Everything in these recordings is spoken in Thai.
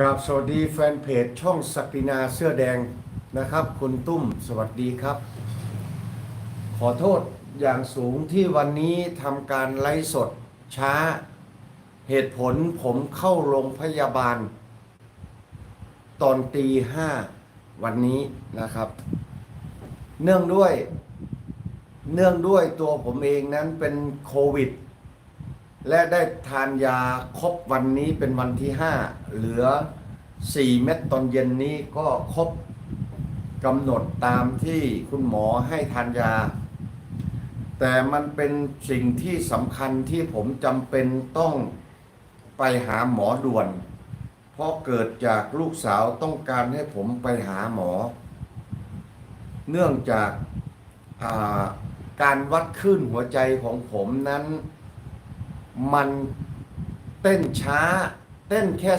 กราบสวัสดีแฟนเพจช่องศักดินาเสื้อแดงนะครับ คุณตุ้มสวัสดีครับ ขอโทษอย่างสูงที่วันนี้ทำการไลฟ์สดช้า เหตุผลผมเข้าโรงพยาบาล ตอนตีห้าวันนี้นะครับ เนื่องด้วย เนื่องด้วยตัวผมเองนั้นเป็นโควิด และได้ทานยาครบวันนี้เป็นวันที่ 5 เหลือ 4 เม็ดตอนเย็นนี้ก็ครบกำหนดตามที่คุณหมอให้ทานยา แต่มันเป็นสิ่งที่สำคัญที่ผมจำเป็นต้องไปหาหมอด่วน เพราะเกิดจากลูกสาวต้องการให้ผมไปหาหมอ เนื่องจากาการวัดคลื่นหัวใจของผมนั้น มันเต้นช้า เต้นแค่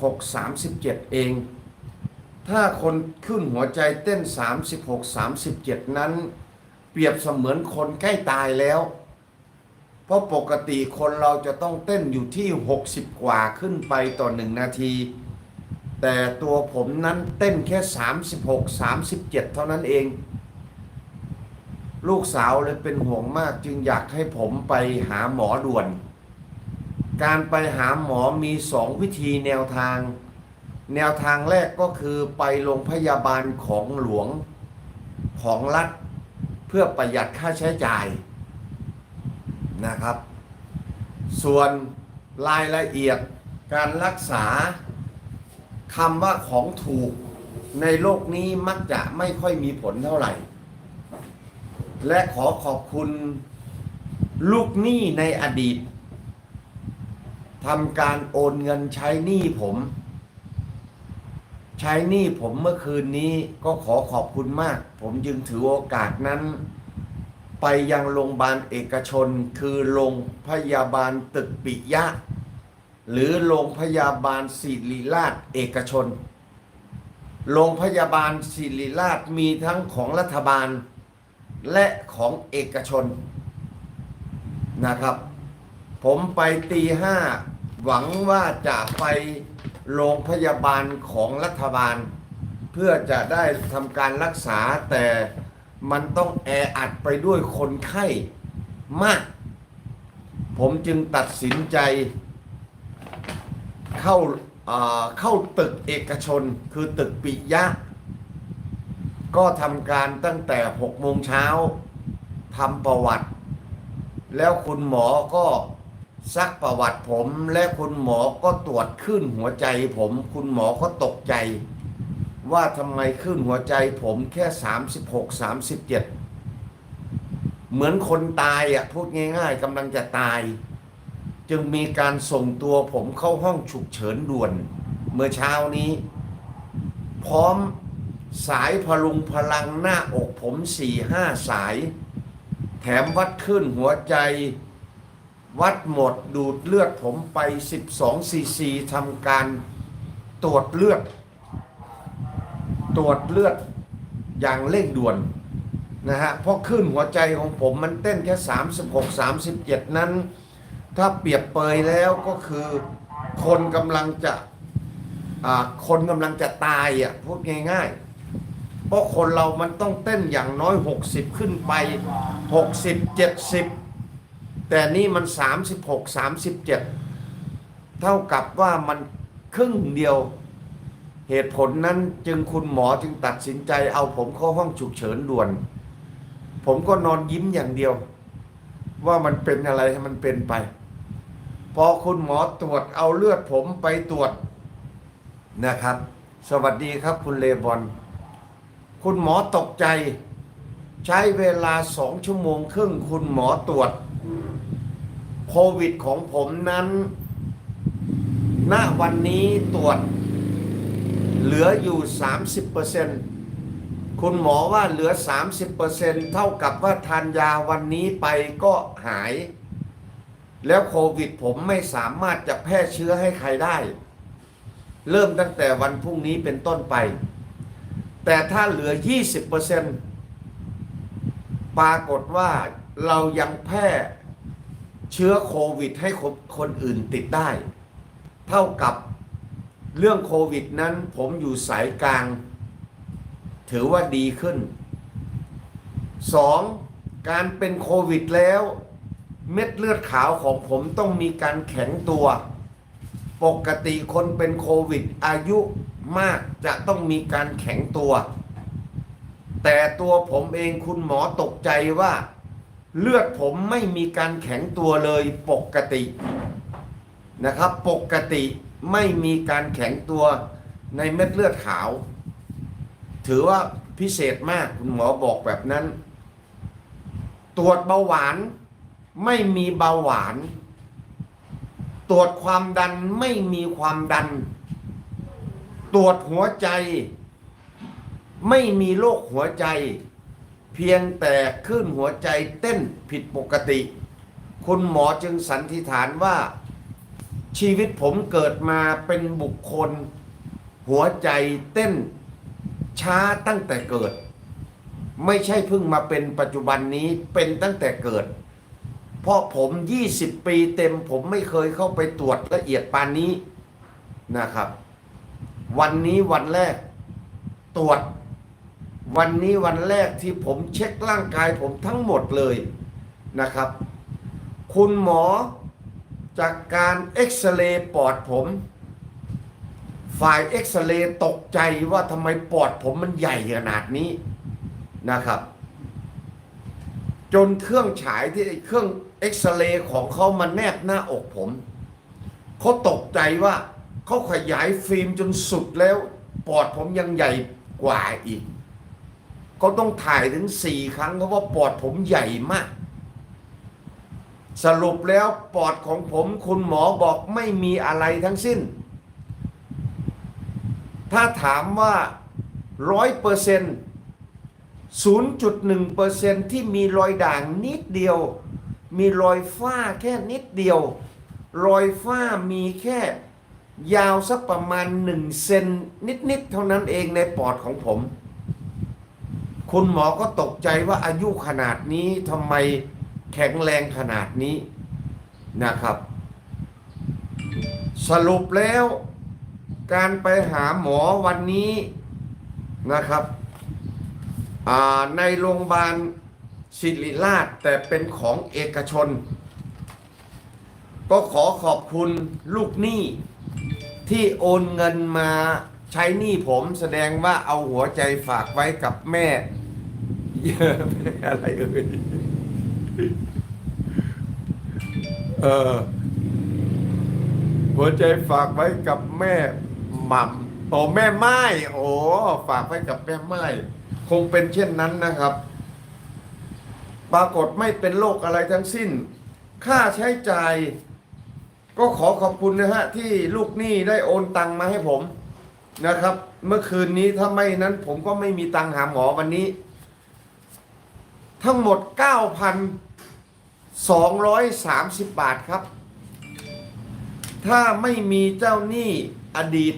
36 37 เอง ถ้าคนขึ้นหัวใจเต้น 36 37 นั้น เปรียบเสมือนคนใกล้ตายแล้ว เพราะปกติคนเราจะต้องเต้นอยู่ที่ 60 กว่าขึ้นไปต่อหนึ่งนาที แต่ตัวผมนั้นเต้นแค่ 36 37 เท่านั้นเอง ลูกสาวเลยเป็นห่วงมาก จึงอยากให้ผมไปหาหมอด่วน การไปหาหมอมีสองวิธีแนวทาง แนวทางแรกก็คือไปโรงพยาบาลของหลวงของรัฐ เพื่อประหยัดค่าใช้จ่ายนะครับ ส่วนรายละเอียดการรักษาคำว่าของถูกในโลกนี้มักจะไม่ค่อยมีผลเท่าไหร่ และขอขอบคุณลูกหนี้ในอดีตทำการโอนเงินใช้หนี้ผม ใช้หนี้ผมเมื่อคืนนี้ก็ขอขอบคุณมาก ผมจึงถือโอกาสนั้น ไปยังโรงพยาบาลเอกชนคือโรงพยาบาลตึกปิยะ หรือโรงพยาบาลศิริราชเอกชน โรงพยาบาลศิริราชมีทั้งของรัฐบาล และของเอกชนนะครับ ผมไปตีห้าหวังว่าจะไปโรงพยาบาลของรัฐบาล เพื่อจะได้ทำการรักษาแต่มันต้องแออัดไปด้วยคนไข้มาก ผมจึงตัดสินใจเข้าเข้าตึกเอกชนคือตึกปิยะ ก็ทำการตั้งแต่6โมงเช้าทำประวัติ แล้วคุณหมอก็ซักประวัติผม และคุณหมอก็ตรวจขึ้นหัวใจผม คุณหมอก็ตกใจ ว่าทำไมขึ้นหัวใจผมแค่ 36 37 เหมือนคนตายอะพูดง่ายๆกำลังจะตาย จึงมีการส่งตัวผมเข้าห้องฉุกเฉินด่วน เมื่อเช้านี้ พร้อม สายพลุงพลังหน้าอกผมสี่ห้าสาย แถมวัดขึ้นหัวใจ วัดหมดดูดเลือดผมไป 12ซีซีทำการตรวจเลือด ตรวจเลือดอย่างเร่งด่วนนะฮะเพราะขึ้นหัวใจของผมมันเต้นแค่ 36 37 นั้น ถ้าเปรียบเปยแล้วก็คือคนกำลังจะคนกำลังจะตายอะพูดง่าย ๆ เพราะคนเรามันต้องเต้นอย่างน้อย 60 ขึ้นไป 60 70 แต่นี่มัน 36 37 เท่ากับว่ามันครึ่งเดียวเหตุผลนั้นจึงคุณหมอจึงตัดสินใจเอาผมเข้าห้องฉุกเฉินด่วน ผมก็นอนยิ้มอย่างเดียว ว่ามันเป็นอะไรให้มันเป็นไป พอคุณหมอตรวจเอาเลือดผมไปตรวจนะครับ สวัสดีครับคุณเลบอน คุณหมอตกใจ ใช้เวลาสองชั่วโมงครึ่งคุณหมอตรวจ โควิดของผมนั้น ณวันนี้ตรวจ เหลืออยู่ 30%คุณหมอว่าเหลือ 30%เท่ากับว่าทานยาวันนี้ไปก็หาย แล้วโควิดผมไม่สามารถจะแพร่เชื้อให้ใครได้ เริ่มตั้งแต่วันพรุ่งนี้เป็นต้นไป แต่ถ้าเหลือ 20%ปรากฏว่าเรายังแพร่เชื้อโควิดให้คนคนอื่นติดได้ เท่ากับเรื่องโควิดนั้นผมอยู่สายกลาง ถือว่าดีขึ้นสองการเป็นโควิดแล้ว เม็ดเลือดขาวของผมต้องมีการแข็งตัว ปกติคนเป็นโควิดอายุ มากจะต้องมีการแข็งตัว แต่ตัวผมเองคุณหมอตกใจว่า เลือดผมไม่มีการแข็งตัวเลยปกตินะครับ ปกติไม่มีการแข็งตัวในเม็ดเลือดขาว ถือว่าพิเศษมากคุณหมอบอกแบบนั้น ตรวจเบาหวานไม่มีเบาหวาน ตรวจความดันไม่มีความดัน ตรวจหัวใจ ไม่มีโรคหัวใจ เพียงแต่คลื่นหัวใจเต้นผิดปกติ คุณหมอจึงสันนิษฐานว่า ชีวิตผมเกิดมาเป็นบุคคล หัวใจเต้นช้าตั้งแต่เกิด ไม่ใช่เพิ่งมาเป็นปัจจุบันนี้เป็นตั้งแต่เกิด เพราะผม 20 ปีเต็มผมไม่เคยเข้าไปตรวจละเอียดปานนี้นะครับ วันนี้วันแรกตรวจ วันนี้วันแรกที่ผมเช็คร่างกายผมทั้งหมดเลยนะครับ คุณหมอจากการเอ็กซเรย์ปอดผม ฝ่ายเอ็กซเรย์ตกใจว่าทำไมปอดผมมันใหญ่ขนาดนี้นะครับ จนเครื่องฉายที่เครื่องเอ็กซเรย์ของเขามาแนบหน้าอกผมเขาตกใจว่า เขาขยายฟิล์มจนสุดแล้ว ปอดผมยังใหญ่กว่าอีกก็ต้องถ่ายถึงสี่ครั้งเพราะว่าปอดผมใหญ่มาก สรุปแล้วปอดของผมคุณหมอบอกไม่มีอะไรทั้งสิ้น ถ้าถามว่าร้อยเปอร์เซ็นต์ศูนย์จุดหนึ่งเปอร์เซ็นต์ที่มีรอยด่างนิดเดียว มีรอยฝ้าแค่นิดเดียว รอยฝ้ามีแค่ ยาวสักประมาณหนึ่งเซนนิด ๆ เท่านั้นเองในปอดของผม คุณหมอก็ตกใจว่าอายุขนาดนี้ทำไมแข็งแรงขนาดนี้นะครับ สรุปแล้วการไปหาหมอวันนี้นะครับในโรงพยาบาลศิริราชแต่เป็นของเอกชน ก็ขอขอบคุณลูกหนี้ ที่โอนเงินมาใช้หนี้ผมแสดงว่าเอาหัวใจฝากไว้กับแม่เยอะอะไรเอ่ยเออหัวใจฝากไว้กับแม่หม่ำโอ้แม่ไม้โอ้ฝากไว้กับแม่ไม้คงเป็นเช่นนั้นนะครับ ปรากฏไม่เป็นโรคอะไรทั้งสิ้น ค่าใช้จ่าย ก็ขอขอบคุณนะฮะที่ลูกหนี้ได้โอนตังมาให้ผมนะครับ เมื่อคืนนี้ถ้าไม่นั้นผมก็ไม่มีตังหาหมอวันนี้ ทั้งหมด 9,230 บาทครับ ถ้าไม่มีเจ้าหนี้อดีต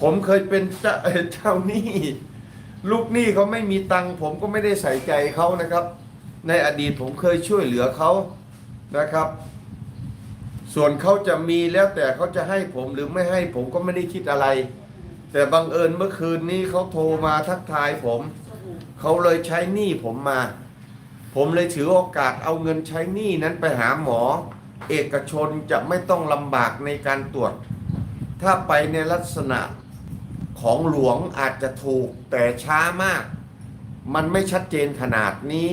ผมเคยเป็นเจ้าเอ่อเจ้าหนี้ลูกหนี้เขาไม่มีตังค์ผมก็ไม่ได้ใส่ใจเขานะครับ ในอดีตผมเคยช่วยเหลือเขานะครับ ส่วนเขาจะมีแล้วแต่เขาจะให้ผมหรือไม่ให้ผมก็ไม่ได้คิดอะไร แต่บังเอิญเมื่อคืนนี้เขาโทรมาทักทายผม เขาเลยใช้หนี้ผมมา ผมเลยถือโอกาสเอาเงินใช้หนี้นั้นไปหาหมอ เอกชนจะไม่ต้องลำบากในการตรวจ ถ้าไปในลักษณะของหลวงอาจจะถูกแต่ช้ามาก มันไม่ชัดเจนขนาดนี้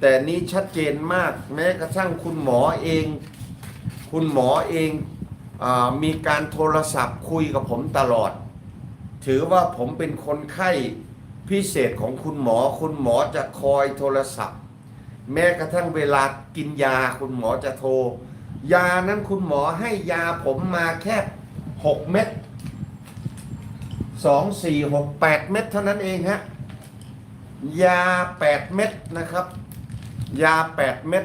แต่นี้ชัดเจนมาก แม้กระทั่งคุณหมอเอง คุณหมอเองอมีการโทรศัพท์คุยกับผมตลอด ถือว่าผมเป็นคนไข้พิเศษของคุณหมอ คุณหมอจะคอยโทรศัพท์ แม้กระทั่งเวลากินยาคุณหมอจะโทร ยานั้นคุณหมอให้ยาผมมาแค่หกเม็ดสองสี่หกแปดเม็ดเท่านั้นเองฮะยาแปดเม็ดนะครับ ยาแปดเม็ด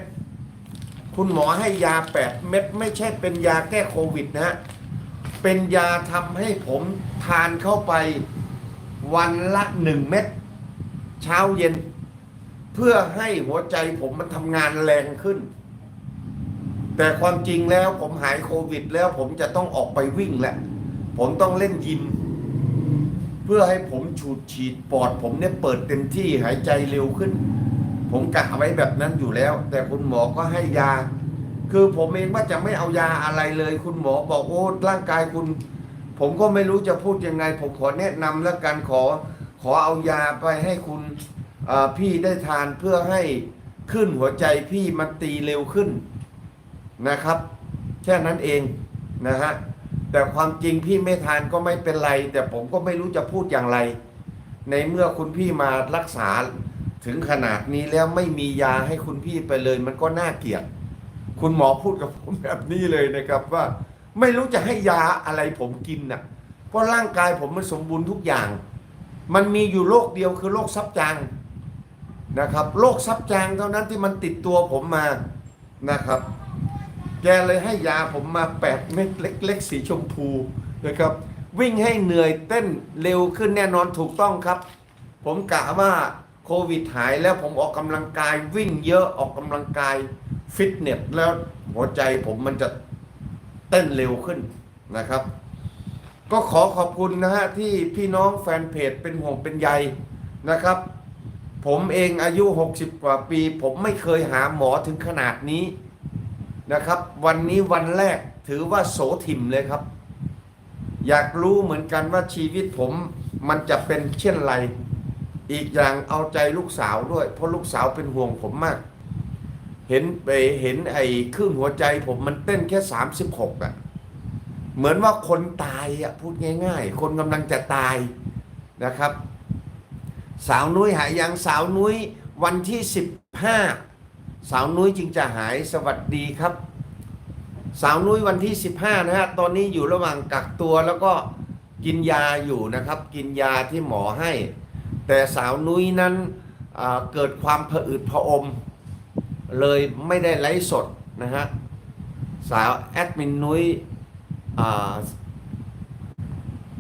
คุณหมอให้ยาแปดเม็ดไม่ใช่เป็นยาแก้โควิดนะฮะ เป็นยาทำให้ผมทานเข้าไปวันละหนึ่งเม็ดเช้าเย็น เพื่อให้หัวใจผมมันทำงานแรงขึ้น แต่ความจริงแล้วผมหายโควิด แล้วผมจะต้องออกไปวิ่งแหละผผมต้องเล่นยิมเพื่อให้ผมฉูดฉีดปอดผมเนี่ยเปิดเต็มที่หายใจเร็วขึ้น ผมกะไว้แบบนั้นอยู่แล้ว แต่คุณหมอก็ให้ยา คือผมเองว่าจะไม่เอายาอะไรเลย คุณหมอบอกโอ้ร่างกายคุณ ผมก็ไม่รู้จะพูดยังไง ผมขอแนะนำแล้วกันขอ ขอเอายาไปให้คุณพี่ได้ทานเพื่อให้ขึ้นหัวใจพี่มันตีเร็วขึ้นนะครับ แค่นั้นเองนะฮะแต่ความจริงพี่ไม่ทานก็ไม่เป็นไร แต่ผมก็ไม่รู้จะพูดอย่างไร ในเมื่อคุณพี่มารักษา ถึงขนาดนี้แล้วไม่มียาให้คุณพี่ไปเลย มันก็น่าเกลียดคุณหมอพูดกับผมแบบนี้เลยนะครับว่า ไม่รู้จะให้ยาอะไรผมกินน่ะ เพราะร่างกายผมมันสมบูรณ์ทุกอย่าง มันมีอยู่โรคเดียวคือโรคซับจางนะครับโรคซับจางเท่านั้นที่มันติดตัวผมมานะครับ แกเลยให้ยาผมมาแปดเม็ดเล็กๆสีชมพูนะครับ วิ่งให้เหนื่อยเต้นเร็วขึ้นแน่นอนถูกต้องครับ ผมกะว่า โควิดหายแล้วผมออกกำลังกายวิ่งเยอะออกกำลังกายฟิตเนสแล้วหัวใจผมมันจะเต้นเร็วขึ้นนะครับ ก็ขอขอบคุณนะฮะที่พี่น้องแฟนเพจเป็นห่วงเป็นใยนะครับ ผมเองอายุ 60 กว่าปี ผมไม่เคยหาหมอถึงขนาดนี้นะครับ วันนี้วันแรกถือว่าโสถิ่มเลยครับ อยากรู้เหมือนกันว่าชีวิตผมมันจะเป็นเช่นไร อีกอย่างเอาใจลูกสาวด้วย เพราะลูกสาวเป็นห่วงผมมาก เห็นไปเห็นไอ้คลื่นหัวใจผมมันเต้นแค่36อะเหมือนว่าคนตายอะพูดง่าย ๆ คนกำลังจะตายนะครับ สาวนุ้ยหายยังสาวนุ้ยวันที่15สาวนุ้ยจึงจะหายสวัสดีครับ สาวนุ้ยวันที่15นะฮะตอนนี้อยู่ระหว่างกักตัวแล้วก็กินยาอยู่นะครับ กินยาที่หมอให้ แต่สาวนุ้ยนั้นเกิดความผะอืดผะอม เลยไม่ได้ไลฟ์สดนะฮะ สาวแอดมินนุ้ย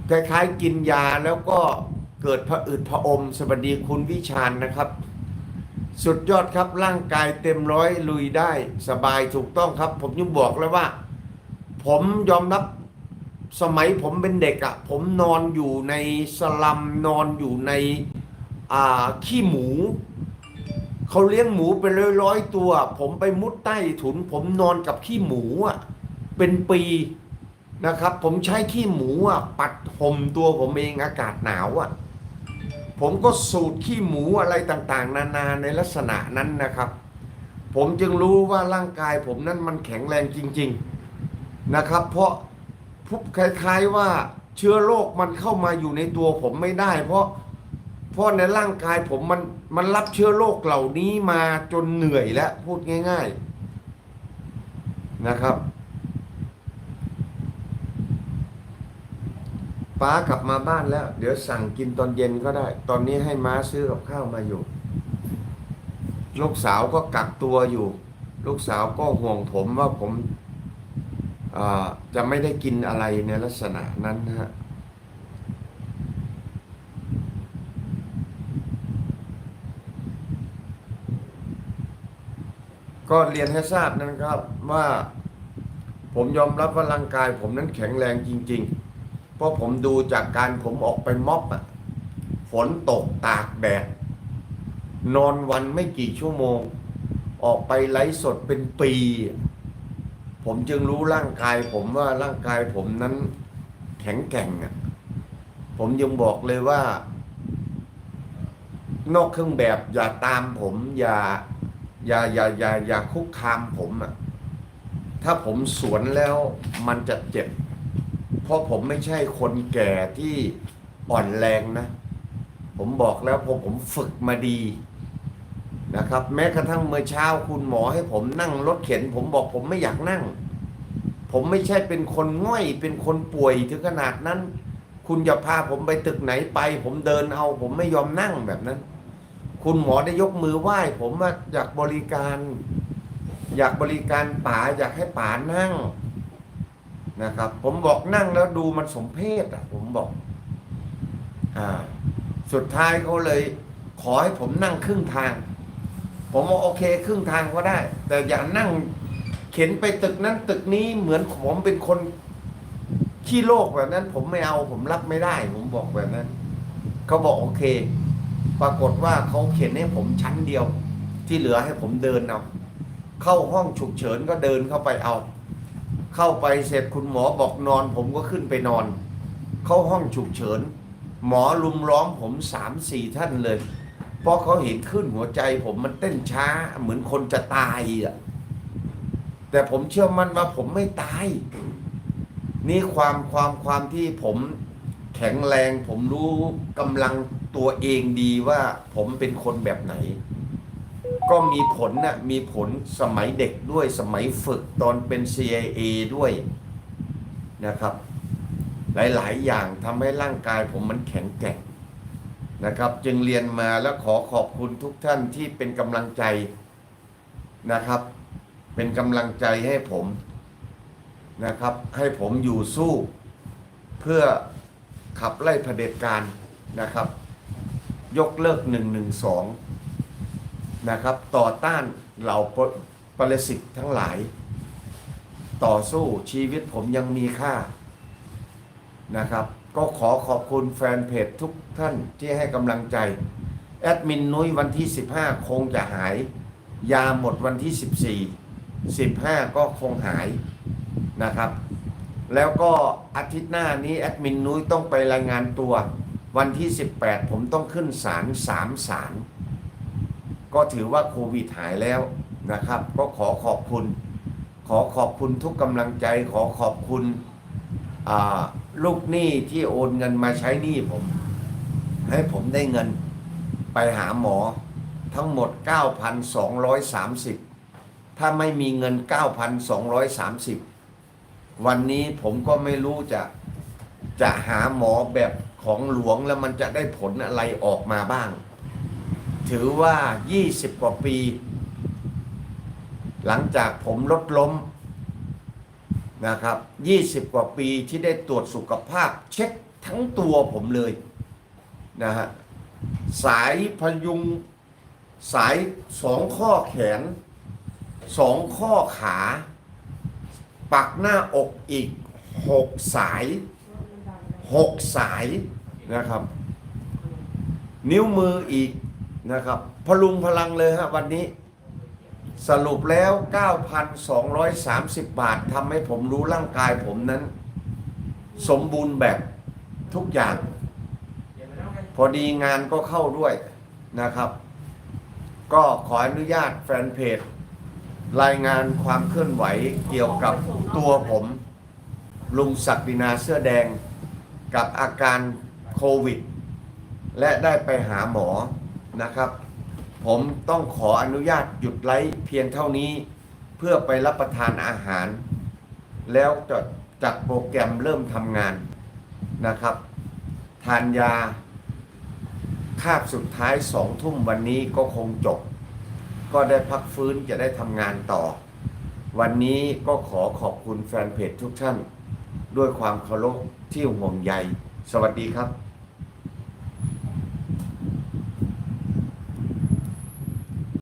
คล้ายๆกินยาแล้วก็เกิดผะอืดผะอม สวัสดีคุณวิชาญนะครับ สุดยอดครับร่างกายเต็มร้อยลุยได้สบายถูกต้องครับ ผมยังบอกแล้วว่า ผมยอมรับสมัยผมเป็นเด็กอะ่ะ ผมนอนอยู่ในสลัมนอนอยู่ใน ขี้หมูเขาเลี้ยงหมูเป็นร้อยร้อยตัว ผมไปมุดใต้ถุน ผมนอนกับขี้หมูอะเป็นปีนะครับ ผมใช้ขี้หมูอะปัดห่มตัวผมเองอากาศหนาวอะผมก็สูดขี้หมูอะไรต่างๆ นานาในลักษณะนั้นนะครับ ผมจึงรู้ว่าร่างกายผมนั้นมันแข็งแรงจริง ๆนะครับ เพราะพุบคล้ายๆว่าเชื้อโรคมันเข้ามาอยู่ในตัวผมไม่ได้ เพราะ เพราะในร่างกายผมมันมันรับเชื้อโรคเหล่านี้มาจนเหนื่อยแล้ว พูดง่าย ๆนะครับป้ากลับมาบ้านแล้ว เดี๋ยวสั่งกินตอนเย็นก็ได้ ตอนนี้ให้ม้าซื้อกับข้าวมาอยู่ ลูกสาวก็กักตัวอยู่ ลูกสาวก็ห่วงผมว่าผมจะไม่ได้กินอะไรในลักษณะนั้นนะฮะ ก็เรียนให้ทราบนะครับว่าผมยอมรับว่าร่างกายผมนั้นแข็งแรงจริง ๆ เพราะผมดูจากการผมออกไปม็อบอะฝนตกตากแดดนอนวันไม่กี่ชั่วโมง ออกไปไลฟ์สดเป็นปี ผมจึงรู้ร่างกายผมว่าร่างกายผมนั้นแข็งแกร่งอะผมยังบอกเลยว่า นอกเครื่องแบบอย่าตามผมอย่า อย่าอย่าอย่าอย่าคุกคามผมอะถ้าผมสวนแล้วมันจะเจ็บ เพราะผมไม่ใช่คนแก่ที่อ่อนแรงนะ ผมบอกแล้วพอผมฝึกมาดีนะครับ แม้กระทั่งเมื่อเช้าคุณหมอให้ผมนั่งรถเข็น ผมบอกผมไม่อยากนั่ง ผมไม่ใช่เป็นคนง่อยเป็นคนป่วยถึงขนาดนั้น คุณอย่าพาผมไปตึกไหนไป ผมเดินเอา ผมไม่ยอมนั่งแบบนั้น คุณหมอได้ยกมือไหว้ผมว่าอยากบริการ อยากบริการป๋าอยากให้ป๋านั่งนะครับ ผมบอกนั่งแล้วดูมันสมเพศอะ ผมบอกอ่าสุดท้ายเขาเลย ขอให้ผมนั่งครึ่งทาง ผมบอกโอเคครึ่งทางก็ได้ แต่อย่านั่งเข็นไปตึกนั้นตึกนี้เหมือนผมเป็นคนขี้โลกแบบนั้น ผมไม่เอาผมรับไม่ได้ ผมบอกแบบนั้นเขาบอกโอเค ปรากฏว่าเขาเขียนให้ผมชั้นเดียว ที่เหลือให้ผมเดินเอาเข้าห้องฉุกเฉินก็เดินเข้าไปเอา เข้าไปเสร็จคุณหมอบอกนอน ผมก็ขึ้นไปนอน เข้าห้องฉุกเฉิน หมอลุมล้อมผมสามสี่ท่านเลย เพราะเขาเห็นขึ้นหัวใจ ผมมันเต้นช้าเหมือนคนจะตายอะแต่ผมเชื่อมั่นว่าผมไม่ตาย นี่ความความความที่ผม แข็งแรง ผมรู้กำลังตัวเองดีว่าผมเป็นคนแบบไหน ก็มีผลนะมีผลสมัยเด็กด้วยสมัยฝึกตอนเป็น CIA ด้วยนะครับ หลาย ๆ อย่างทำให้ร่างกายผมมันแข็งแกร่งนะครับ จึงเรียนมาแล้วขอขอบคุณทุกท่านที่เป็นกำลังใจนะครับ เป็นกำลังใจให้ผมนะครับ ให้ผมอยู่สู้เพื่อ ขับไล่เผด็จการนะครับ ยกเลิกหนึ่งหนึ่งสองนะครับ ต่อต้านเหล่าปปรสิตทั้งหลาย ต่อสู้ชีวิตผมยังมีค่านะครับ ก็ขอขอบคุณแฟนเพจทุกท่านที่ให้กำลังใจ แอดมินนุ้ยวันที่ 15 คงจะหาย ยาหมดวันที่ 14 15 ก็คงหายนะครับ แล้วก็อาทิตย์หน้านี้แอดมินนุ้ยต้องไปรายงานตัว วันที่ 18 ผมต้องขึ้นศาลสามศาลก็ถือว่าโควิดหายแล้วนะครับ ก็ขอขอบคุณ ขอขอบคุณทุกกำลังใจ ขอขอบคุณลูกหนี้ที่โอนเงินมาใช้หนี้ผม ให้ผมได้เงินไปหาหมอทั้งหมด 9,230 ถ้าไม่มีเงิน 9,230 วันนี้ผมก็ไม่รู้จะจะหาหมอแบบของหลวงแล้วมันจะได้ผลอะไรออกมาบ้าง ถือว่า 20 กว่าปี หลังจากผมลดล้มนะครับ 20 กว่าปีที่ได้ตรวจสุขภาพ เช็คทั้งตัวผมเลยนะฮะสายพยุงสายสองข้อแขนสองข้อขา ปักหน้าอกอีกหกสายหกสายนะครับ นิ้วมืออีกนะครับพลุงพลังเลยฮะวันนี้ สรุปแล้ว 9,230 บาททำให้ผมรู้ร่างกายผมนั้น สมบูรณ์แบบทุกอย่าง พอดีงานก็เข้าด้วยนะครับ ก็ขออนุญาตแฟนเพจ รายงานความเคลื่อนไหวเกี่ยวกับตัวผม ลุงศักดินาเสื้อแดงกับอาการโควิด และได้ไปหาหมอนะครับ ผมต้องขออนุญาตหยุดไลฟ์เพียงเท่านี้ เพื่อไปรับประทานอาหาร แล้วจะจัดโปรแกรมเริ่มทำงานนะครับ ทานยาคาบสุดท้ายสองทุ่มวันนี้ก็คงจบ ก็ได้พักฟื้นจะได้ทำงานต่อ วันนี้ก็ขอขอบคุณแฟนเพจทุกท่าน ด้วยความเคารพที่ห่วงใย สวัสดีครับ